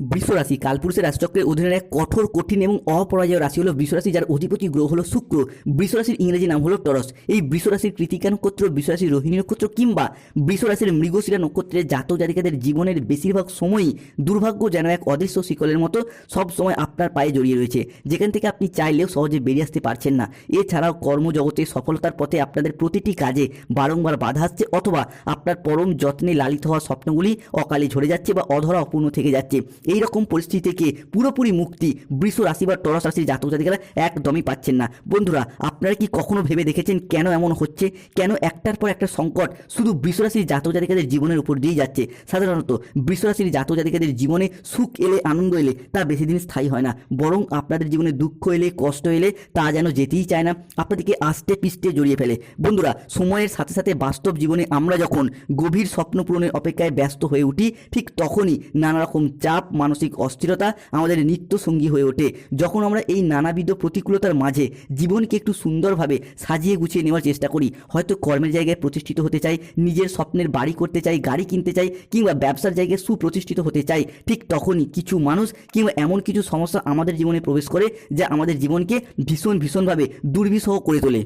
বৃষরাশি কালপুরুষের রাশিচক্রের অধীনের এক কঠোর, কঠিন এবং অপরাজয় রাশি হলো বৃষরাশি যার অধিপতি গ্রহ হলো শুক্র। বৃষরাশির ইংরেজি নাম হলো টরস। এই বৃষরাশির কৃতিকা নক্ষত্র বৃষরাশির রোহিণী নক্ষত্র কিংবা বৃষরাশির মৃগশিরা নক্ষত্রের জাতক জাতিকাদের জীবনের বেশিরভাগ সময়ই দুর্ভাগ্য যেন এক অদৃশ্য শিকলের মতো সব সময় আপনার পায়ে জড়িয়ে রয়েছে। যেখান থেকে আপনি চাইলেও সহজে বেরিয়ে আসতে পারছেন না। এছাড়াও কর্মজগতে সফলতার পথে আপনাদের প্রতিটি কাজে বারংবার বাধা আসছে অথবা আপনার পরম যত্নে লালিত হওয়া স্বপ্নগুলি অকালে ঝরে যাচ্ছে বা অধরা অপূর্ণ থেকে যাচ্ছে। এই রকম পরিস্থিতি থেকে পুরোপুরি মুক্তি বৃষ রাশি বা টরস রাশির জাতক জাতিকারা একদমই পাচ্ছেন না। বন্ধুরা, আপনারা কি কখনো ভেবে দেখেছেন কেন এমন হচ্ছে? কেন একটার পর একটা সংকট শুধু বৃষ রাশির জাতক জাতিকাদের জীবনের উপর দিয়ে যাচ্ছে? সাধারণত বৃষ রাশির জাতক জাতিকাদের জীবনে সুখ এলে, আনন্দ এলে তা বেশি দিন স্থায়ী হয় না। বরং আপনাদের জীবনে দুঃখ এলে, কষ্ট এলে তা যেন যেতেই চায় না, আপনাদেরকে আস্তে পিষ্টে জড়িয়ে ফেলে। বন্ধুরা, সময়ের সাথে সাথে বাস্তব জীবনে আমরা যখন গভীর স্বপ্ন পূরণের অপেক্ষায় ব্যস্ত হয়ে উঠি, ঠিক তখনই নানা রকম চাপ মানসিক অস্থিরতা আমাদের নিত্য সঙ্গী হয়ে ওঠে। যখন আমরা এই নানাবিধ প্রতিকূলতার মাঝে জীবনকে একটু সুন্দরভাবে সাজিয়ে গুছিয়ে নেওয়ার চেষ্টা করি, হয়তো কর্মের জায়গায় প্রতিষ্ঠিত হতে চাই, নিজের স্বপ্নের বাড়ি করতে চাই, গাড়ি কিনতে চাই, কিংবা ব্যবসার জায়গায় সুপ্রতিষ্ঠিত হতে চাই, ঠিক তখনই কিছু মানুষ কিংবা এমন কিছু সমস্যা আমাদের জীবনে প্রবেশ করে, যা আমাদের জীবনকে ভীষণ ভীষণভাবে দুর্বিষহ করে তোলে।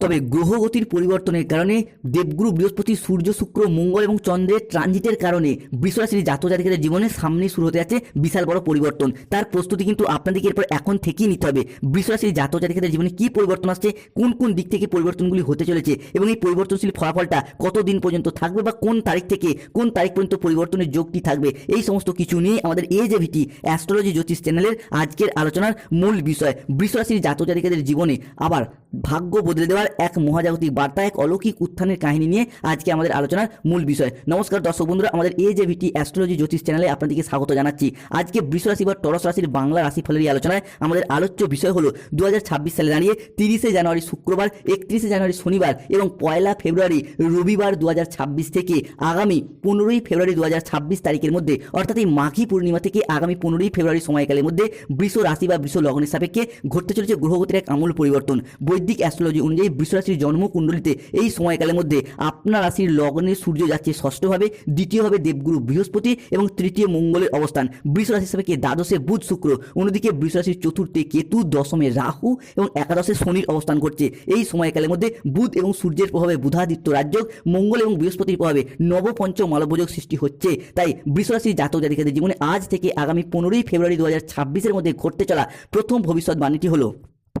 তবে গ্রহগতির পরিবর্তনের কারণে দেবগুরু বৃহস্পতি, সূর্য, শুক্র, মঙ্গল এবং চন্দ্রের ট্রানজিটের কারণে বৃষরাশির জাতক জাতিকাদের জীবনে সামনে শুরু হতে যাচ্ছে বিশাল বড় পরিবর্তন। তার প্রস্তুতি কিন্তু আপনাদেরকে এরপর এখন থেকেই নিতে হবে। বৃষরাশির জাতক জাতিকাদের জীবনে কি পরিবর্তন আসছে, কোন কোন দিক থেকে পরিবর্তনগুলি হতে চলেছে এবং এই পরিবর্তনশীল ফলাফলটা কতদিন পর্যন্ত থাকবে বা কোন তারিখ থেকে কোন তারিখ পর্যন্ত পরিবর্তনের যোগটি থাকবে, এই সমস্ত কিছু নিয়ে আমাদের এ যে ভিটি অ্যাস্ট্রোলজি জ্যোতিষ চ্যানেলের আজকের আলোচনার মূল বিষয়। বৃষরাশির জাতক জাতিকাদের জীবনে আবার ভাগ্য বদলে দেওয়ার এক মহাজাগতিক বার্তা, এক অলৌকিক উত্থানের কাহিনী নিয়ে আজকে আমাদের আলোচনার মূল বিষয়। নমস্কার দর্শক বন্ধুরা, আমাদের এ যে ভিটি অ্যাস্ট্রোলজি জ্যোতিষ চ্যানেলে আপনাদেরকে স্বাগত জানাচ্ছি। আজকে বৃষরাশি বা টরস রাশির বাংলা রাশিফলের এই আলোচনায় আমাদের আলোচ্য বিষয় হলো দু সালে দাঁড়িয়ে তিরিশে জানুয়ারি শুক্রবার, একত্রিশে জানুয়ারি শনিবার এবং পয়লা ফেব্রুয়ারি রবিবার দু হাজার ছাব্বিশ থেকে আগামী পনেরোই ফেব্রুয়ারি দু হাজার ছাব্বিশ তারিখের মধ্যে, অর্থাৎ এই মাঘী পূর্ণিমা থেকে আগামী পনেরোই ফেব্রুয়ারি সময়কালের মধ্যে বৃষ রাশি বা বৃষ লগ্নের সাপেক্ষে ঘটতে চলেছে গ্রহগতির এক আমূল পরিবর্তন। বৈদিক অ্যাস্ট্রোলজি অনুযায়ী বৃষ রাশির জন্মকুণ্ডলিতে এই সময়কালের মধ্যে আপনার রাশির লগ্নে সূর্য যাচ্ছে ষষ্ঠভাবে, দ্বিতীয়ভাবে দেবগুরু বৃহস্পতি এবং তৃতীয় মঙ্গলের অবস্থান। বৃষ রাশির সাপেক্ষে দ্বাদশে বুধ শুক্র, অন্যদিকে বৃষ রাশির চতুর্থে কেতু, দশমে রাহু এবং একাদশে শনির অবস্থান করছে। এই সময়কালের মধ্যে বুধ এবং সূর্যের প্রভাবে বুধাদিত্য রাজ্য মঙ্গল এবং বৃহস্পতির প্রভাবে নবপঞ্চ মালব্যযোগ সৃষ্টি হচ্ছে। তাই বৃষরাশির জাতক জাতিকাদের জীবনে আজ থেকে আগামী পনেরোই ফেব্রুয়ারি দু হাজার ছাব্বিশের মধ্যে ঘটতে চলা প্রথম ভবিষ্যৎবাণীটি হলো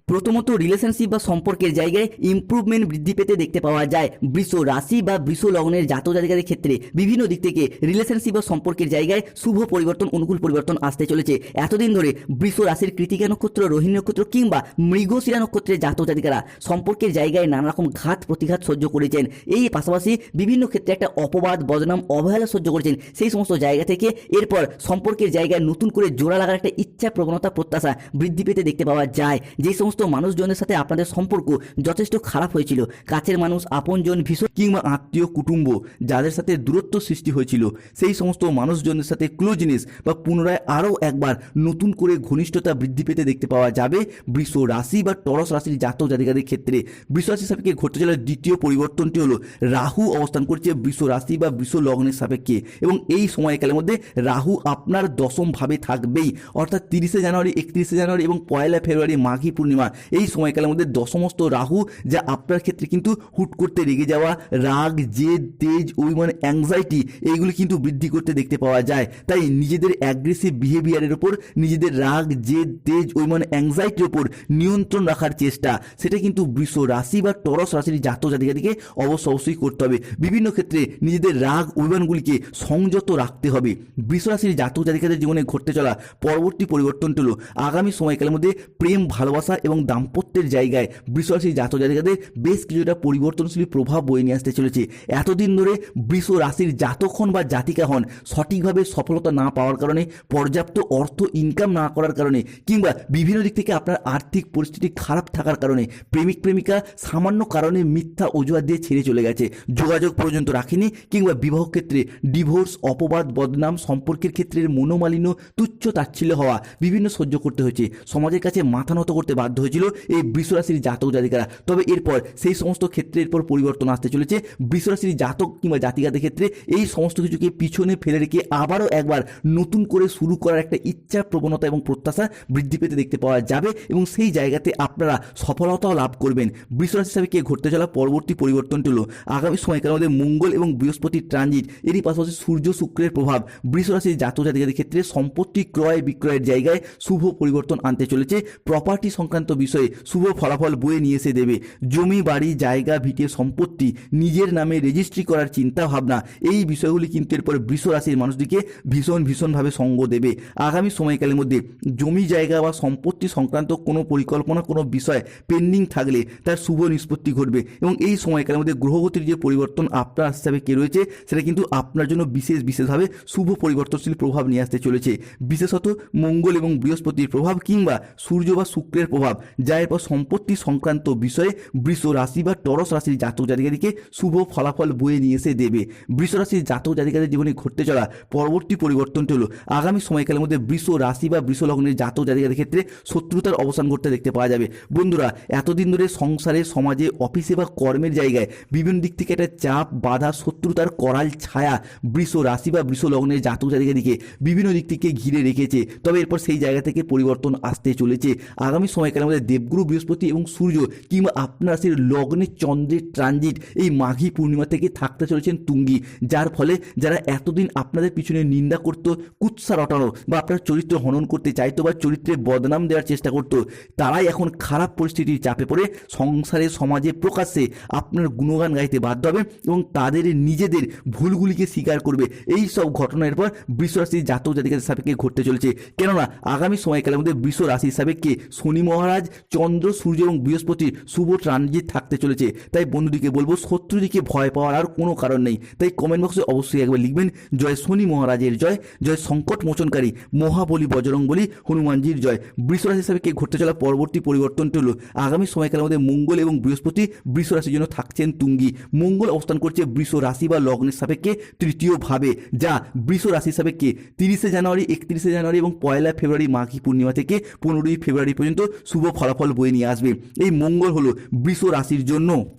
প্রথমত রিলেশনশিপ বা সম্পর্কের জায়গায় ইমপ্রুভমেন্ট বৃদ্ধি পেতে দেখতে পাওয়া যায়। বৃষ রাশি বা বৃষ লগ্নের জাতক জাতিকাদের ক্ষেত্রে বিভিন্ন দিক থেকে রিলেশনশিপ বা সম্পর্কের জায়গায় শুভ পরিবর্তন, অনুকূল পরিবর্তন আসতে চলেছে। এতদিন ধরে বৃষ রাশির কৃতিকা নক্ষত্র, রোহিণী নক্ষত্র কিংবা মৃগশিরা নক্ষত্রের জাতক জাতিকারা সম্পর্কের জায়গায় নানা রকম ঘাত প্রতিঘাত সহ্য করেছেন। এই পাশাপাশি বিভিন্ন ক্ষেত্রে একটা অপবাদ, বদনাম, অবহেলা সহ্য করেছেন। সেই সমস্ত জায়গা থেকে এরপর সম্পর্কের জায়গায় নতুন করে জোড়া লাগার একটা ইচ্ছা প্রবণতা প্রত্যাশা বৃদ্ধি পেতে দেখতে পাওয়া যায়। যে সমস্ত মানুষজনের সাথে আপনাদের সম্পর্ক যথেষ্ট খারাপ হয়েছিল। কাছের মানুষ, আপনজন, ভীষণ কিংবা আত্মীয়, কুটুম্ব, যাদের সাথে দূরত্ব সৃষ্টি হয়েছিল। সেই সমস্ত মানুষজনের সাথে ক্লোজনেস বা পুনরায় আরও একবার নতুন করে ঘনিষ্ঠতা বৃদ্ধি পেতে দেখতে পাওয়া যাবে। বৃষ রাশি বা টরস রাশির জাতক জাতিকাদের ক্ষেত্রে বৃষ রাশি সাপেক্ষে ঘটতে চলা দ্বিতীয় পরিবর্তনটি হলো, রাহু অবস্থান করছে বৃষ রাশি বা বৃষ লগ্নের সাপেক্ষে এবং এই সময়কালের মধ্যে রাহু আপনার দশম ভাবে থাকবেই। অর্থাৎ তিরিশে জানুয়ারি, একত্রিশে জানুয়ারি এবং পয়লা ফেব্রুয়ারি মাঘী পূর্ণিমা এই সময়কালের মধ্যে দশমস্ত রাহু, যা আপনার ক্ষেত্রে কিন্তু হুট করতে রেগে যাওয়া, রাগ, জেদ, তেজ, অভিমান অ্যাংজাইটি এইগুলি কিন্তু বৃদ্ধি করতে দেখতে পাওয়া যায়। তাই নিজেদের অ্যাগ্রেসিভ বিহেভিয়ারের ওপর নিজেদের রাগ, জেদ, তেজ, অভিমান অ্যাংজাইটির ওপর নিয়ন্ত্রণ রাখার চেষ্টা। সেটা কিন্তু বৃষ রাশি বা টরস রাশির জাতক জাতিকাদিকে অবশ্য অবশ্যই করতে হবে। বিভিন্ন ক্ষেত্রে নিজেদের রাগ, অভিমানগুলিকে সংযত রাখতে হবে। বৃষ রাশির জাতক জাতিকাদের জীবনে ঘটতে চলা পরবর্তী পরিবর্তন হলো, আগামী সময়কালের মধ্যে প্রেম, ভালোবাসা এবং দাম্পত্যের জায়গায় বৃষরাশি জাতক জাতিকাদের বেশ কিছুটা পরিবর্তনশীল প্রভাব বয়ে নিয়ে আসতে চলেছে। এতদিন ধরে বৃষ রাশির জাতক হন বা জাতিকা হন, সঠিকভাবে সফলতা না পাওয়ার কারণে, পর্যাপ্ত অর্থ ইনকাম না করার কারণে, কিংবা বিভিন্ন দিক থেকে আপনার আর্থিক পরিস্থিতি খারাপ থাকার কারণে প্রেমিক প্রেমিকা সামান্য কারণে মিথ্যা অজুহাত দিয়ে ছেড়ে চলে গেছে। যোগাযোগ পর্যন্ত রাখেনি, কিংবা বিবাহ ক্ষেত্রে ডিভোর্স অপবাদ, বদনাম সম্পর্কের ক্ষেত্রে মনোমালিন্য, তুচ্ছ তাচ্ছিল্য হওয়া বিভিন্ন সহ্য করতে হয়েছে। সমাজের কাছে মাথা নত করতে বাধ্য হয়েছিল এই বৃষরাশির জাতক জাতিকারা। তবে এরপর সেই সমস্ত ক্ষেত্রে এরপর পরিবর্তন আসতে চলেছে। বৃষরাশির জাতক কিংবা জাতিকাদের ক্ষেত্রে এই সমস্ত কিছুকে পিছনে ফেলে রেখে আবারও একবার নতুন করে শুরু করার একটা ইচ্ছা প্রবণতা এবং প্রত্যাশা বৃদ্ধি পেতে দেখতে পাওয়া যাবে এবং সেই জায়গাতে আপনারা সফলতাও লাভ করবেন। বৃষরাশি হিসাবে কে ঘটতে চলা পরবর্তী পরিবর্তনটি হলো আগামী সময়কালের মধ্যে মঙ্গল এবং বৃহস্পতির ট্রানজিট। এরই পাশাপাশি সূর্য শুক্রের প্রভাব। বৃষরাশির জাতক জাতিকাদের ক্ষেত্রে সম্পত্তি ক্রয় বিক্রয়ের জায়গায় শুভ পরিবর্তন আনতে চলেছে। প্রপার্টি সংক্রান্ত বিষয়ে শুভ ফলাফল বয়ে নিয়ে এসে দেবে। জমি, বাড়ি, জায়গা, ভিটে, সম্পত্তি, নিজের নামে রেজিস্ট্রি করার চিন্তা ভাবনা এই বিষয়গুলি কিন্তু এরপর বৃষ রাশির মানুষটিকে ভীষণ, ভীষণভাবে সঙ্গ দেবে। আগামী সময়কালের মধ্যে জমি, জায়গা বা সম্পত্তি সংক্রান্ত কোনো পরিকল্পনা, কোনো বিষয় পেন্ডিং থাকলে তার শুভ নিষ্পত্তি ঘটবে এবং এই সময়কালের মধ্যে গ্রহগতির যে পরিবর্তন আপনার হিসাবে কে রয়েছে, সেটা কিন্তু আপনার জন্য বিশেষ, বিশেষভাবে শুভ পরিবর্তনশীল প্রভাব নিয়ে আসতে চলেছে। বিশেষত মঙ্গল এবং বৃহস্পতির প্রভাব কিংবা সূর্য বা শুক্রের প্রভাব যা এরপর সম্পত্তি সংক্রান্ত বিষয়ে বৃষ রাশি বা টরস রাশির জাতক জাতিকাদিকে শুভ ফলাফল বয়ে নিয়ে এসে দেবে। বৃষ রাশির জাতক জাতিকাদের জীবনে ঘটতে চলা পরবর্তী পরিবর্তনটি হলো আগামী সময়কালের মধ্যে বৃষ রাশি বা বৃষ লগ্নের জাতক জাতিকাদের ক্ষেত্রে শত্রুতার অবসান ঘটতে দেখতে পাওয়া যাবে। বন্ধুরা, এতদিন ধরে সংসারে, সমাজে, অফিসে বা কর্মের জায়গায় বিভিন্ন দিক থেকে একটা চাপ, বাধা, শত্রুতার করাল ছায়া বৃষ রাশি বা বৃষ লগ্নের জাতক জাতিকাদিকে বিভিন্ন দিক থেকে ঘিরে রেখেছে। তবে এরপর সেই জায়গা থেকে পরিবর্তন আসতে চলেছে। আগামী সময়কালের মধ্যে দেবগুরু বৃহস্পতি এবং সূর্য কিংবা আপনার সেই লগ্নে চন্দ্রের ট্রানজিট এই মাঘী পূর্ণিমা থেকে থাকতে চলেছেন তুঙ্গি, যার ফলে যারা এতদিন আপনাদের পিছনে নিন্দা করত, কুৎসা রটানো বা আপনার চরিত্র হনন করতে চাইতো বা চরিত্রে বদনাম দেওয়ার চেষ্টা করত, তারাই এখন খারাপ পরিস্থিতির চাপে পড়ে সংসারে, সমাজে প্রকাশ্যে আপনার গুণগান গাইতে বাধ্য হবে এবং তাদের নিজেদের ভুলগুলিকে স্বীকার করবে। এই সব ঘটনার পর বৃষ রাশির জাতক জাতিকাদের সাপেক্ষে ঘটতে চলেছে। কেননা, আগামী সময়কালের মধ্যে বৃষ রাশি সাপেক্ষে শনি মহারাজ চন্দ্র, সূর্য এবং বৃহস্পতির শুভ ট্রানজিট থাকতে চলেছে। তাই বন্ধুদিকে বলব শত্রুদিকে ভয় পাওয়ার আর কোনো কারণ নেই। তাই কমেন্ট বক্সে অবশ্যই একবার লিখবেন, জয় শনি মহারাজের জয় জয় সংকট মোচনকারী, মহাবলী বজরং বলি হনুমানজির জয়। বৃষ রাশি সাপেক্ষে ঘটতে চলা পরবর্তী পরিবর্তনটি হলো, আগামী সময়কালের মধ্যে মঙ্গল এবং বৃহস্পতি বৃষ রাশির জন্য থাকছেন তুঙ্গি। মঙ্গল অবস্থান করছে বৃষ রাশি বা লগ্নের সাপেক্ষে তৃতীয় ভাবে যা বৃষ রাশি সাপেক্ষে তিরিশে জানুয়ারি, একত্রিশে জানুয়ারি এবং পয়লা ফেব্রুয়ারি মাঘী পূর্ণিমা থেকে পনেরোই ফেব্রুয়ারি পর্যন্ত শুভ ফলাফল বয়ে নিয়ে আসবে। এই মঙ্গল হলো বৃষ রাশির জন্য।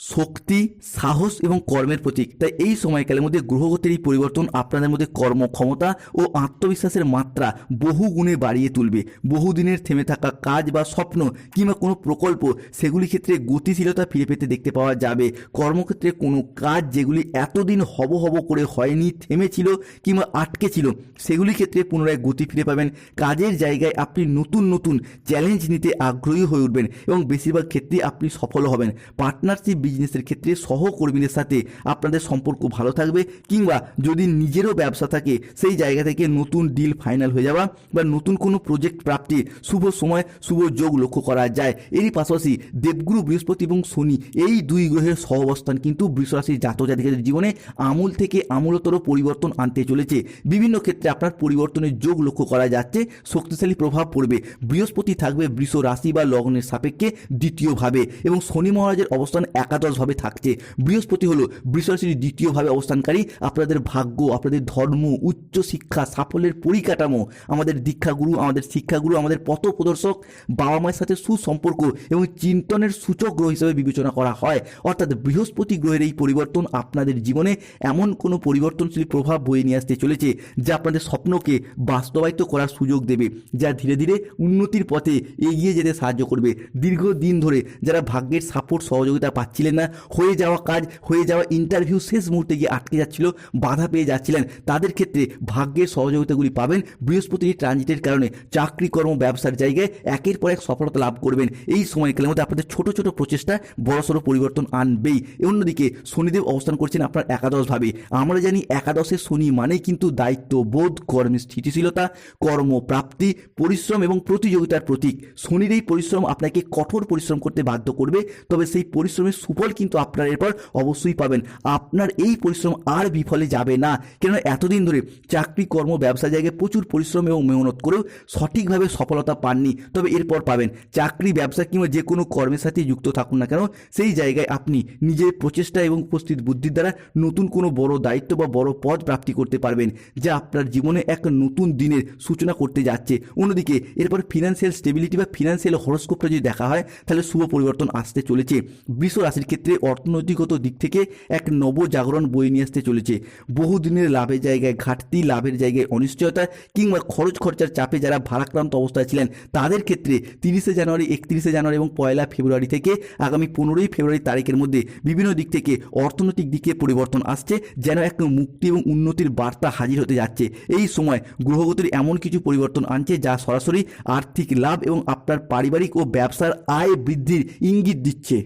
শক্তি, সাহস এবং কর্মের প্রতীক। তাই এই সময়কালের মধ্যে গ্রহগতির এই পরিবর্তন আপনাদের মধ্যে কর্মক্ষমতা ও আত্মবিশ্বাসের মাত্রা বহু গুণে বাড়িয়ে তুলবে। বহুদিনের থেমে থাকা কাজ বা স্বপ্ন কিংবা কোনো প্রকল্প সেগুলি ক্ষেত্রে গতিশীলতা ফিরে পেতে দেখতে পাওয়া যাবে। কর্মক্ষেত্রে কোনো কাজ যেগুলি এতদিন হব হব করে হয়নি, থেমেছিল কিংবা আটকে ছিল সেগুলি ক্ষেত্রে পুনরায় গতি ফিরে পাবেন। কাজের জায়গায় আপনি নতুন নতুন চ্যালেঞ্জ নিতে আগ্রহী হয়ে উঠবেন এবং বেশিরভাগ ক্ষেত্রে আপনি সফল হবেন। পার্টনারশিপ বিজনেসের ক্ষেত্রে সহকর্মীদের সাথে আপনাদের সম্পর্ক ভালো থাকবে কিংবা যদি নিজেরও ব্যবসা থাকে, সেই জায়গা থেকে নতুন ডিল ফাইনাল হয়ে যাওয়া বা নতুন কোনো প্রজেক্ট প্রাপ্তির শুভ সময়, শুভ যোগ লক্ষ্য করা যায়। এরই পাশাপাশি দেবগুরু বৃহস্পতি এবং শনি এই দুই গ্রহের সহাবস্থান কিন্তু বৃষরাশির জাতক জাতিকাদের জীবনে আমূল থেকে আমূলতর পরিবর্তন আনতে চলেছে। বিভিন্ন ক্ষেত্রে আপনার পরিবর্তনের যোগ লক্ষ্য করা যাচ্ছে, শক্তিশালী প্রভাব পড়বে। বৃহস্পতি থাকবে বৃষ রাশি বা লগ্নের সাপেক্ষে দ্বিতীয়ভাবে এবং শনি মহারাজের অবস্থান একাদশভাবে থাকছে। বৃহস্পতি হলো বৃষ রাশির দ্বিতীয়ভাবে অবস্থানকারী। আপনাদের ভাগ্য, আপনাদের ধর্ম, উচ্চ শিক্ষা, সাফল্যের পরিকাঠামো, আমাদের দীক্ষাগুরু, আমাদের শিক্ষাগুরু, আমাদের পথ প্রদর্শক বাবা মায়ের সাথে সুসম্পর্ক এবং চিন্তনের সূচক গ্রহ হিসেবে বিবেচনা করা হয়। অর্থাৎ বৃহস্পতি গ্রহের এই পরিবর্তন আপনাদের জীবনে এমন কোনো পরিবর্তনশীল প্রভাব বয়ে নিয়ে আসতে চলেছে, যা আপনাদের স্বপ্নকে বাস্তবায়িত করার সুযোগ দেবে, যা ধীরে ধীরে উন্নতির পথে এগিয়ে যেতে সাহায্য করবে। দীর্ঘদিন ধরে যারা ভাগ্যের সাপোর্ট সহযোগিতা পাচ্ছিলেন না। হয়ে যাওয়া কাজ, হয়ে যাওয়া ইন্টারভিউ শেষ মুহূর্তে গিয়ে আটকে যাচ্ছিল, বাধা পেয়ে যাচ্ছিলেন। তাদের ক্ষেত্রে ভাগ্যের সহযোগিতাগুলি পাবেন বৃহস্পতির ট্রানজিটের কারণে। চাকরি, কর্ম, ব্যবসার জায়গায় একের পর এক সফলতা লাভ করবেন। এই সময়কালের মধ্যে আপনাদের ছোট ছোট প্রচেষ্টা বড়সড় পরিবর্তন আনবেই। অন্যদিকে শনিদেব অবস্থান করছেন আপনার একাদশভাবে। আমরা জানি একাদশে শনি মানেই কিন্তু দায়িত্ব বোধ কর্মের স্থিতিশীলতা, কর্মপ্রাপ্তি, পরিশ্রম এবং প্রতিযোগিতার প্রতীক। শনির এই পরিশ্রম আপনাকে কঠোর পরিশ্রম করতে বাধ্য করবে। তবে সেই পরিশ্রমের সুফল কিন্তু আপনার এরপর অবশ্যই পাবেন। আপনার এই পরিশ্রম আর বিফলে যাবে না। কেননা এতদিন ধরে চাকরি, কর্ম, ব্যবসা জায়গায় প্রচুর পরিশ্রম এবং মেহনত করেও সঠিকভাবে সফলতা পাননি। তবে এরপর পাবেন। চাকরি, ব্যবসা কিংবা যে কোনো কর্মের সাথে যুক্ত থাকুন না কেন, সেই জায়গায় আপনি নিজের প্রচেষ্টা এবং উপস্থিত বুদ্ধির দ্বারা নতুন কোনো বড় দায়িত্ব বা বড় পদ প্রাপ্তি করতে পারবেন, যা আপনার জীবনে এক নতুন দিনের সূচনা করতে যাচ্ছে। অন্যদিকে, এরপর ফিনান্সিয়াল স্টেবিলিটি বা ফিনান্সিয়াল হরস্কোপটা যদি দেখা হয়, তাহলে শুভ পরিবর্তন আসতে চলেছে। বৃষ রাশির ক্ষেত্রে অর্থনৈতিকগত দিক থেকে এক নবজাগরণ বই নিয়ে আসতে চলেছে। বহুদিনের লাভের জায়গায় ঘাটতি, লাভের জায়গায় অনিশ্চয়তা কিংবা খরচ খরচার চাপে যারা ভারাক্রান্ত অবস্থায় ছিলেন, তাদের ক্ষেত্রে তিরিশে জানুয়ারি, একত্রিশে জানুয়ারি এবং পয়লা ফেব্রুয়ারি থেকে আগামী পনেরোই ফেব্রুয়ারি তারিখের মধ্যে বিভিন্ন দিক থেকে অর্থনৈতিক দিকে পরিবর্তন আসছে, যেন এক মুক্তি এবং উন্নতির বার্তা হাজির হতে যাচ্ছে। এই সময় গ্রহগতির এমন কিছু পরিবর্তন আনছে যা সরাসরি আর্থিক লাভ এবং আপনার পারিবারিক ও ব্যবসার আয় বৃদ্ধির ইঙ্গিত দিচ্ছে।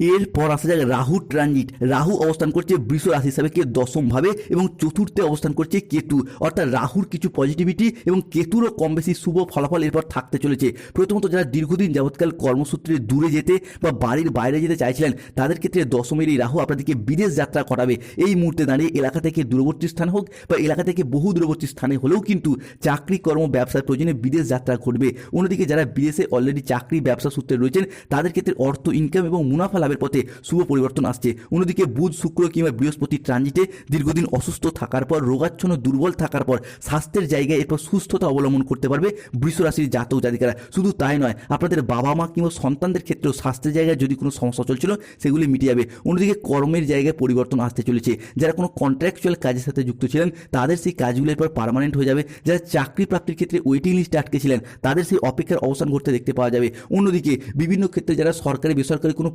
এরপর আসা যাক রাহু ট্রানজিট। রাহু অবস্থান করছে বৃষ রাশি হিসাবে কে দশম ভাবে এবং চতুর্থে অবস্থান করছে কেতু। অর্থাৎ রাহুর কিছু পজিটিভিটি এবং কেতুরও কম বেশি শুভ ফলাফল এরপর থাকতে চলেছে। প্রথমত যারা দীর্ঘদিন যাবৎকাল কর্মসূত্রে দূরে যেতে বা বাড়ির বাইরে যেতে চাইছিলেন, তাদের ক্ষেত্রে দশমের এই রাহু আপনাদেরকে বিদেশ যাত্রা করাবে। এই মুহূর্তে দাঁড়িয়ে এলাকা থেকে দূরবর্তী স্থান হোক বা এলাকা থেকে বহু দূরবর্তী স্থানে হলেও কিন্তু চাকরি, কর্ম, ব্যবসার প্রয়োজনে বিদেশ যাত্রা ঘটবে। অন্যদিকে যারা বিদেশে অলরেডি চাকরি, ব্যবসা সূত্রে রয়েছেন, তাদের ক্ষেত্রে অর্থ ইনকাম এবং মুনাফা লাভের পথে শুভ পরিবর্তন আসছে। অন্যদিকে বুধ, শুক্র কিংবা বৃহস্পতি ট্রানজিটে দীর্ঘদিন অসুস্থ থাকার পর, রোগাচ্ছন্ন, দুর্বল থাকার পর স্বাস্থ্যের জায়গায় এরপর সুস্থতা অবলম্বন করতে পারবে বৃষ রাশির জাতক জাতিকারা। শুধু তাই নয়, আপনাদের বাবা মা কিংবা সন্তানদের ক্ষেত্রেও স্বাস্থ্যের জায়গায় যদি কোনো সমস্যা চলছিল, সেগুলি মিটে যাবে। অন্যদিকে কর্মের জায়গায় পরিবর্তন আসতে চলেছে। যারা কোনো কন্ট্রাকচুয়াল কাজের সাথে যুক্ত ছিলেন, তাদের সেই কাজগুলো এরপর পার্মানেন্ট হয়ে যাবে। যারা চাকরি প্রাপ্তির ক্ষেত্রে ওয়েটিং লিস্টে আটকে ছিলেন, তাদের সেই অপেক্ষার অবসান ঘটতে দেখতে পাওয়া যাবে। অন্যদিকে বিভিন্ন ক্ষেত্রে যারা সরকারি বেসরকারি কোনো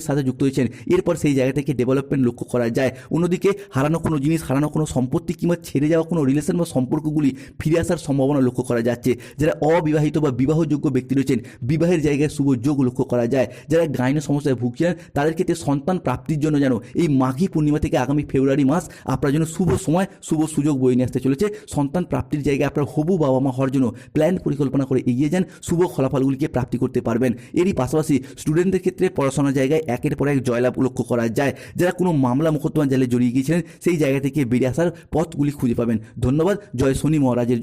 প্রকল্পের সাথে যুক্ত হয়েছেন। এরপর সেই জায়গা থেকে ডেভেলপমেন্ট লক্ষ্য করা যায়। অন্যদিকে হারানো কোনো জিনিস, হারানো কোনো সম্পত্তি কিংবা ছেড়ে যাওয়া কোনো রিলেশন বা সম্পর্কগুলি ফিরে আসার সম্ভাবনা লক্ষ্য করা যাচ্ছে। যারা অবিবাহিত বা বিবাহযোগ্য ব্যক্তি রয়েছেন, বিবাহের জায়গায় শুভ যোগ লক্ষ্য করা যায়। যারা গাইন সমস্যায় ভুগছিলেন তাদের ক্ষেত্রে সন্তান প্রাপ্তির জন্য যেন এই মাঘী পূর্ণিমা থেকে আগামী ফেব্রুয়ারি মাস আপনার জন্য শুভ সময়, শুভ সুযোগ বয়ে নিয়ে আসতে চলেছে। সন্তান প্রাপ্তির জায়গায় আপনার হবু বাবা মা হওয়ার জন্য প্ল্যান পরিকল্পনা করে এগিয়ে যান। শুভ ফলাফলগুলিকে প্রাপ্তি করতে পারবেন। এরই পাশাপাশি স্টুডেন্টদের ক্ষেত্রে পড়াশোনার জায়গায় একের পর এক জয়লাভ লক্ষ্য করা যায়। যারা কোনো মামলা মোকদ্দমা জালে জড়িয়ে গিয়েছিলেন, সেই জায়গা থেকে বেরিয়ে আসার পথগুলি খুঁজে পাবেন। ধন্যবাদ, জয় শনি মহারাজের